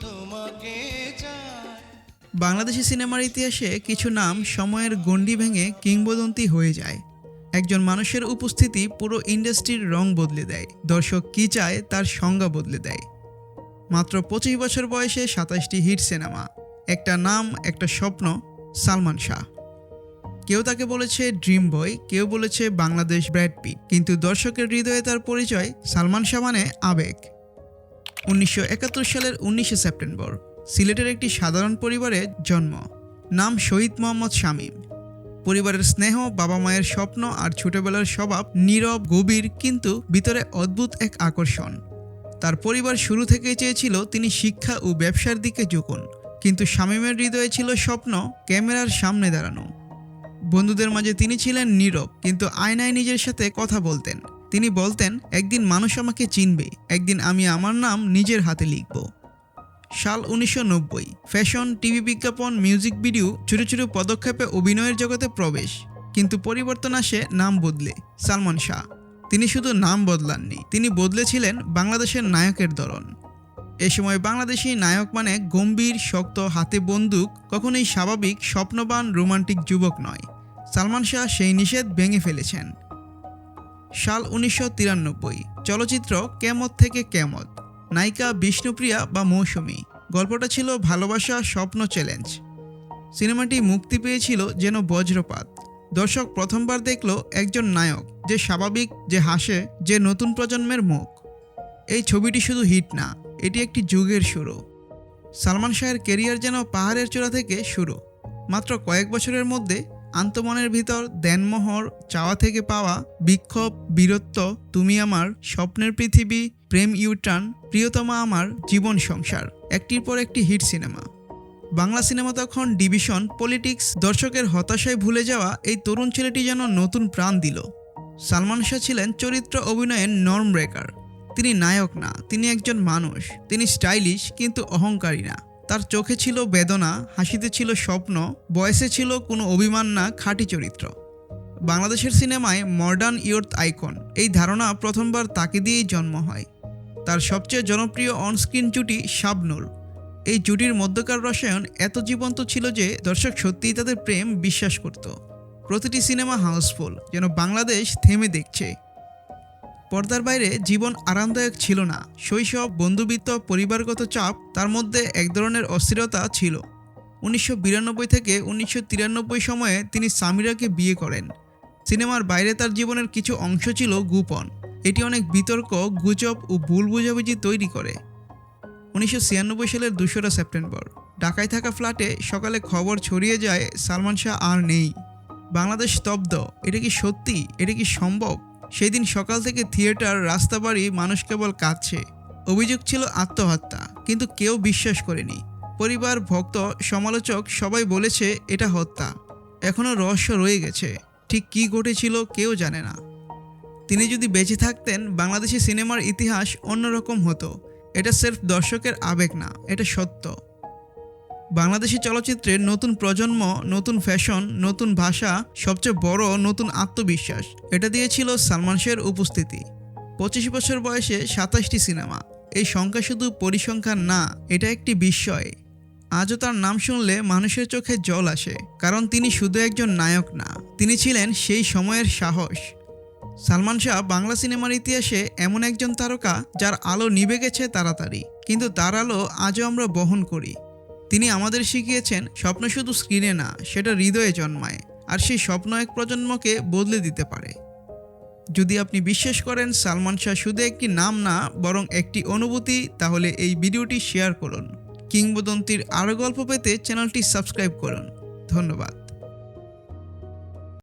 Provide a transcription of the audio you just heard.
তোমাকে বাংলাদেশি সিনেমার ইতিহাসে কিছু নাম সময়ের গণ্ডি ভেঙে কিংবদন্তি হয়ে যায়। একজন মানুষের উপস্থিতি পুরো ইন্ডাস্ট্রির রং বদলে দেয়, দর্শক কী চায় তার সংজ্ঞা বদলে দেয়। মাত্র পঁচিশ বছর বয়সে সাতাশটি হিট সিনেমা, একটা নাম, একটা স্বপ্ন, সালমান শাহ। কেউ তাকে বলেছে ড্রিম বয়, কেউ বলেছে বাংলাদেশ ব্র্যাড পিট, কিন্তু দর্শকের হৃদয়ে তার পরিচয় সালমান শাহ মানে আবেগ। উনিশশো একাত্তর সালের উনিশে সেপ্টেম্বর, সিলেটের একটি সাধারণ পরিবারে জন্ম, নাম শহীদ মোহাম্মদ শামীম। পরিবারের স্নেহ, বাবা মায়ের স্বপ্ন আর ছোটবেলার স্বভাব নীরব, গভীর, কিন্তু ভিতরে অদ্ভুত এক আকর্ষণ। তার পরিবার শুরু থেকেই চেয়েছিল তিনি শিক্ষা ও ব্যবসার দিকে ঝুঁকুন, কিন্তু শামীমের হৃদয়ে ছিল স্বপ্ন ক্যামেরার সামনে দাঁড়ানো। বন্ধুদের মাঝে তিনি ছিলেন নীরব, কিন্তু আয়নায় নিজের সাথে কথা বলতেন। তিনি বলতেন, একদিন মানুষ আমাকে চিনবে, একদিন আমি আমার নাম নিজের হাতে লিখব। সাল উনিশশো নব্বই, ফ্যাশন, টিভি বিজ্ঞাপন, মিউজিক ভিডিও, ছোট ছোট পদক্ষেপে অভিনয়ের জগতে প্রবেশ। কিন্তু পরিবর্তন আসে নাম বদলে, সালমান শাহ। তিনি শুধু নাম বদলাননি, তিনি বদলেছিলেন বাংলাদেশের নায়কের ধরন। এ সময় বাংলাদেশি নায়ক মানে গম্ভীর, শক্ত, হাতে বন্দুক, কখনোই স্বাভাবিক, স্বপ্নবান, রোমান্টিক যুবক নয়। সালমান শাহ সেই নিষেধ ভেঙে ফেলেছেন। সাল উনিশশো তিরানব্বই। চলচ্চিত্র কেমত থেকে কেমত। নায়িকা বিষ্ণুপ্রিয়া বা মৌসুমী। গল্পটা ছিল ভালোবাসা স্বপ্ন চ্যালেঞ্জ। সিনেমাটি মুক্তি পেয়েছিল যেন বজ্রপাত। দর্শক প্রথমবার দেখল একজন নায়ক যে স্বাভাবিক, যে হাসে, যে নতুন প্রজন্মের মুখ। এই ছবিটি শুধু হিট না, এটি একটি যুগের শুরু। সালমান শাহের কেরিয়ার যেন পাহাড়ের চূড়া থেকে শুরু। মাত্র কয়েক বছরের মধ্যে আন্তমনের ভিতর দেনমোহর চাওয়া থেকে পাওয়া বিক্ষোভ, বীরত্ব, তুমি আমার স্বপ্নের পৃথিবী, প্রেম ইউটার্ন, প্রিয়তমা আমার জীবন সংসার, একটির পর একটি হিট সিনেমা। বাংলা সিনেমা তখন ডিভিশন, পলিটিক্স, দর্শকের হতাশায় ভুলে যাওয়া এই তরুণ ছেলেটি যেন নতুন প্রাণ দিল। সালমান শাহ ছিলেন চরিত্র অভিনয়ের নর্ম ব্রেকার। তিনি নায়ক না, তিনি একজন মানুষ। তিনি স্টাইলিশ, কিন্তু অহংকারী না। তার চোখে ছিল বেদনা, হাসিতে ছিল স্বপ্ন, বয়সে ছিল কোনো অভিমান না, খাঁটি চরিত্র। বাংলাদেশের সিনেমায় মডার্ন ইয়র্থ আইকন, এই ধারণা প্রথমবার তাকে দিয়েই জন্ম হয়। তার সবচেয়ে জনপ্রিয় অনস্ক্রিন জুটি শাবনুর এই জুটির মধ্যকার রসায়ন এত জীবন্ত ছিল যে দর্শক সত্যিই তাদের প্রেম বিশ্বাস করত। প্রতিটি সিনেমা হাউসফুল, যেন বাংলাদেশ থেমে দেখছে। পর্দার বাইরে জীবন আরামদায়ক ছিল না। শৈশব, বন্ধুবিত্ত, পরিবারগত চাপ, তার মধ্যে এক ধরনের অস্থিরতা ছিল। উনিশশো বিরানব্বই থেকে উনিশশো তিরানব্বই সময়ে তিনি সামিরাকে বিয়ে করেন। সিনেমার বাইরে তার জীবনের কিছু অংশ ছিল গোপন। এটি অনেক বিতর্ক, গুজব ও ভুল বোঝাবুঝি তৈরি করে। উনিশশো ছিয়ানব্বই সালের দোসরা সেপ্টেম্বর। ঢাকায় থাকা ফ্ল্যাটে সকালে খবর ছড়িয়ে যায়, সালমান শাহ আর নেই। বাংলাদেশ স্তব্ধ, এটা কি সত্যি? এটা কি সম্ভব? সেই দিন সকাল থেকে থিয়েটার রাস্তা বাড়ি মানুষ কেবল কাঁদছে। অভিযোগ ছিল আত্মহত্যা, কিন্তু কেউ বিশ্বাস করেনি। পরিবার, ভক্ত, সমালোচক সবাই বলেছে এটা হত্যা। এখনও রহস্য রয়ে গেছে, ঠিক কী ঘটেছিল কেউ জানে না। তিনি যদি বেঁচে থাকতেন, বাংলাদেশি সিনেমার ইতিহাস অন্যরকম হতো। এটা সেলফ দর্শকের আবেগ না, এটা সত্য। বাংলাদেশি চলচ্চিত্রের নতুন প্রজন্ম, নতুন ফ্যাশন, নতুন ভাষা, সবচেয়ে বড় নতুন আত্মবিশ্বাস। এটা দিয়েছিল সালমান শাহের উপস্থিতি। পঁচিশ বছর বয়সে সাতাশটি সিনেমা। এই সংখ্যা শুধু পরিসংখ্যান না, এটা একটি বিস্ময়। আজও তার নাম শুনলে মানুষের চোখে জল আসে, কারণ তিনি শুধু একজন নায়ক না, তিনি ছিলেন সেই সময়ের সাহস। সালমান শাহ বাংলা সিনেমার ইতিহাসে এমন একজন তারকা যার আলো নিভে গেছে তাড়াতাড়ি, কিন্তু তার আলো আজও আমরা বহন করি। তিনি আমাদের শিখিয়েছেন, স্বপ্ন শুধু স্ক্রিনে না, সেটা হৃদয়ে জন্মায়, আর সেই স্বপ্ন এক প্রজন্মকে বদলে দিতে পারে। যদি আপনি বিশ্বাস করেন সালমান শাহ শুধু একটি নাম না, বরং একটি অনুভূতি, তাহলে এই ভিডিওটি শেয়ার করুন। কিংবদন্তির আরও গল্প পেতে চ্যানেলটি সাবস্ক্রাইব করুন। ধন্যবাদ।